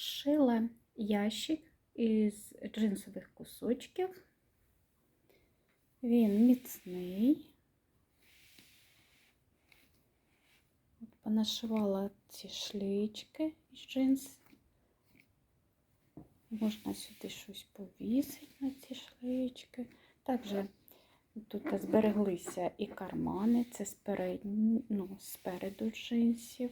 Шила ящик із джинсових кусочків. Він міцний. Понашивала ці шлички з джинс. Можна сюди щось повісити на ці шлички. Також тут збереглися і кармани, це сперед, ну, спереду джинсів.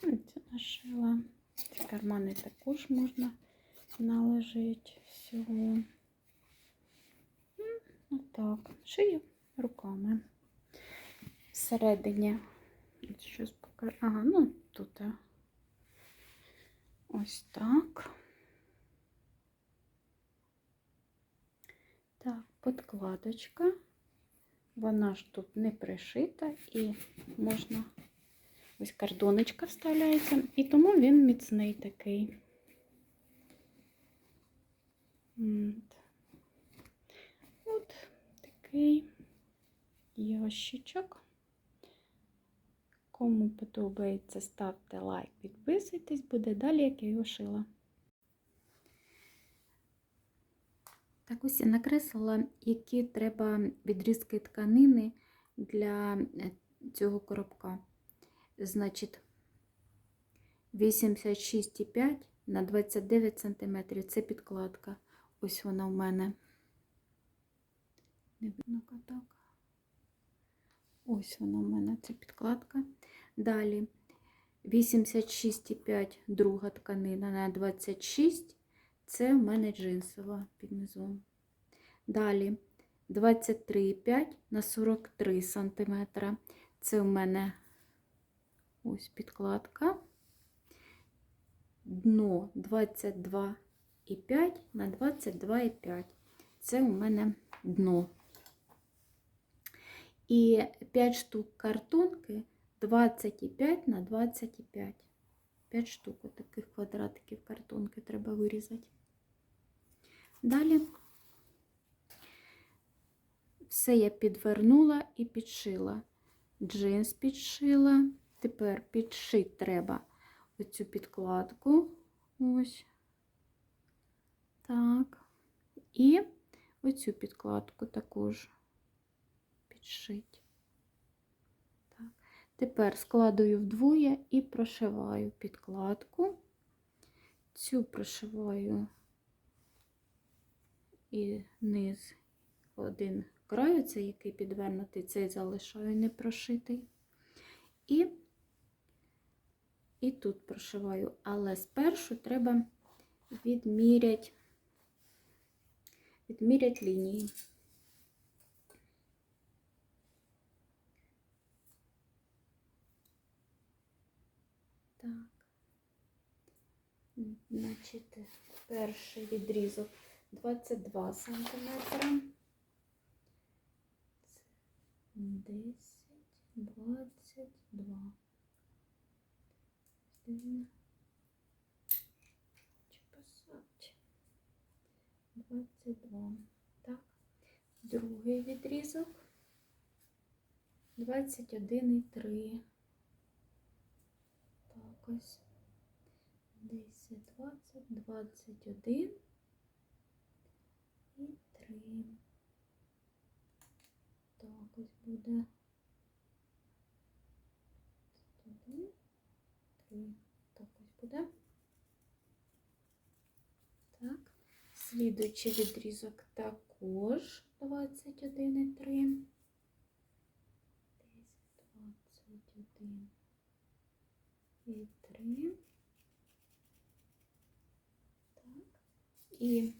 Це нашила. Ці кармани також можна наложити всього. Отак, шию руками. Всередині щось покажу. Ага, ну тут ось так. Так, подкладочка. Вона ж тут не пришита і можна ось кордоночка вставляється, і тому він міцний такий. От, От такий ящичок. Кому подобається, ставте лайк, підписуйтесь, буде далі, як я його шила. Так ось я накреслила, які треба відрізки тканини для е, цього коробка. Значить, 86,5 на 29 см. Це підкладка. Ось вона в мене. Не видно так. Ось вона в мене, це підкладка. Далі 86,5 друга тканина на 26 це в мене джинсова під низом. Далі 23,5 на 43 см. Це у мене ось підкладка. Дно 22,5 на 22,5. Це у мене дно. І 5 штук картонки 25 на 25. 5 штук таких квадратиків картонки треба вирізати. Далі все я підвернула і підшила. Джинс підшила. Тепер підшити треба оцю підкладку. Ось так. І оцю підкладку також підшити. Так. Тепер складую вдвоє і прошиваю підкладку. Цю прошиваю і низ один краю, це який підвернутий, цей залишаю не прошитий. І і тут прошиваю, але спершу треба відміряти, відміряти лінії. Так, значить, перший відрізок 22 сантиметра. 10, 22. Чи писати? 22. Так. Другий відрізок. 21,3. Так, ось. 10, 20, 21 і 3. Так, ось буде. 1, 3. Так, ось буде. Так. Слідуючий відрізок також 21,3. 21 і 3. Так. І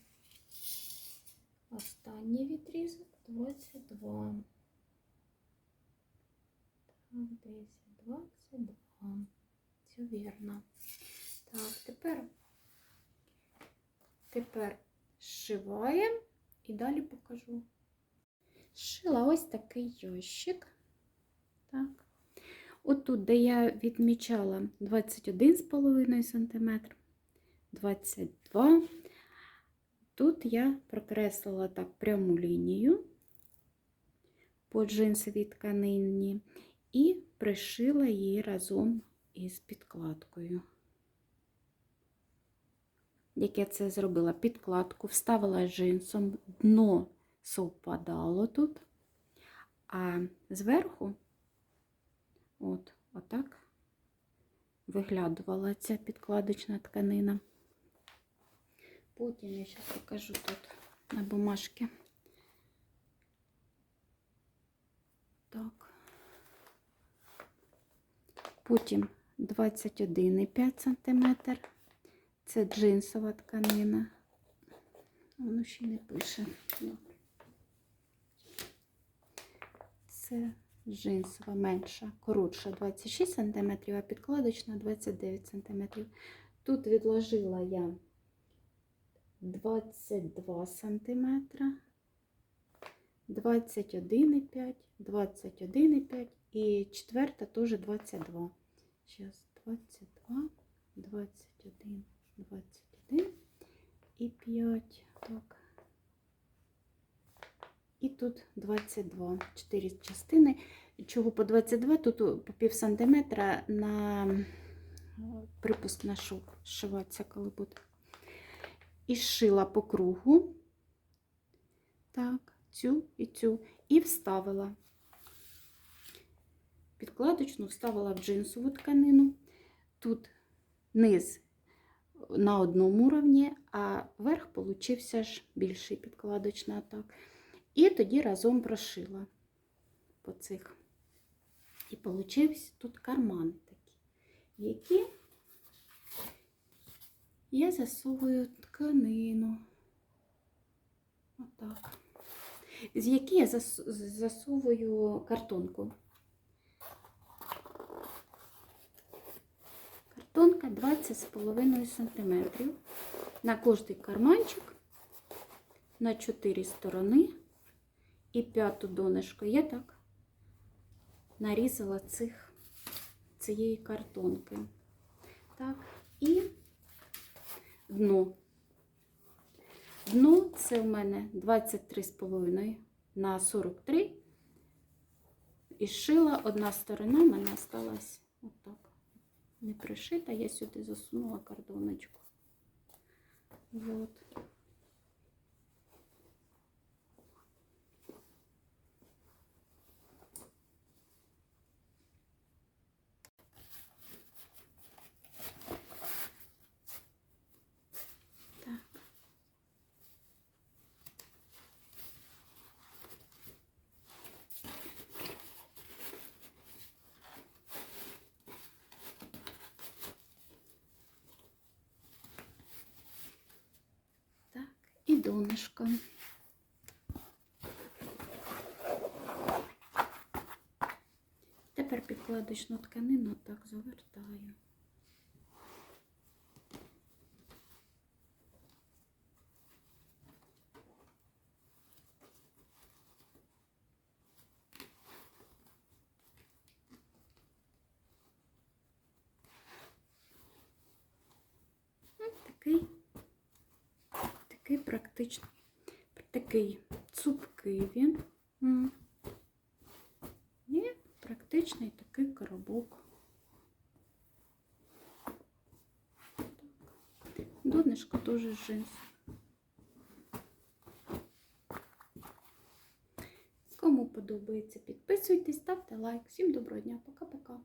останній відрізок 22. Так, 10, 22. Все вірно. Так, тепер, тепер зшиваємо і далі покажу. Шила ось такий ящик. Так. Отут, де я відмічала 21,5 см, 22 Тут я прокреслила так пряму лінію по джинсовій тканині і пришила її разом із підкладкою. як я це зробила, підкладку, вставила джинсом, дно совпадало тут, а зверху, от, отак, виглядувала ця підкладочна тканина. Потім я зараз покажу тут на бумажці. Так. Потім 21,5 см. Це джинсова тканина. Воно ще не пише. Ну. Це джинсова менша, коротша 26 см, а підкладочна 29 см. Тут відложила я 22 см, 21,5, 21,5 і четверта теж 22. Зараз 22, 21, 21 і 5. Так. І тут 22, 4 частини. Чого по 22, тут по пів сантиметра на припуск на шов зшиватися, коли буде. І зшила по кругу. Так, цю і цю. І вставила. Підкладочну вставила в джинсову тканину. Тут низ на одному рівні, а верх получився ж більший підкладочний атак. І тоді разом прошила по цих. І получився тут карман такий, який я засовую тканину. Отак. З який я засовую картонку. 20,5 см. На кожний карманчик на 4 сторони і п'яту донышко я так нарізала цих, цієї картонки. Так, і дно. Дно це у мене 23,5 на 43. І шила одна сторона в мене осталась отак. Не пришита, я сюди засунула кордоночку. Вот. Так. Так, і донышко. Тепер підкладочну тканину так завертаю. Ось такий практичний, такий цупкий він. І практичний такий коробок. Донышко теж з джинсу. Кому подобається, підписуйтесь, ставте лайк. Всім доброго дня, пока-пока.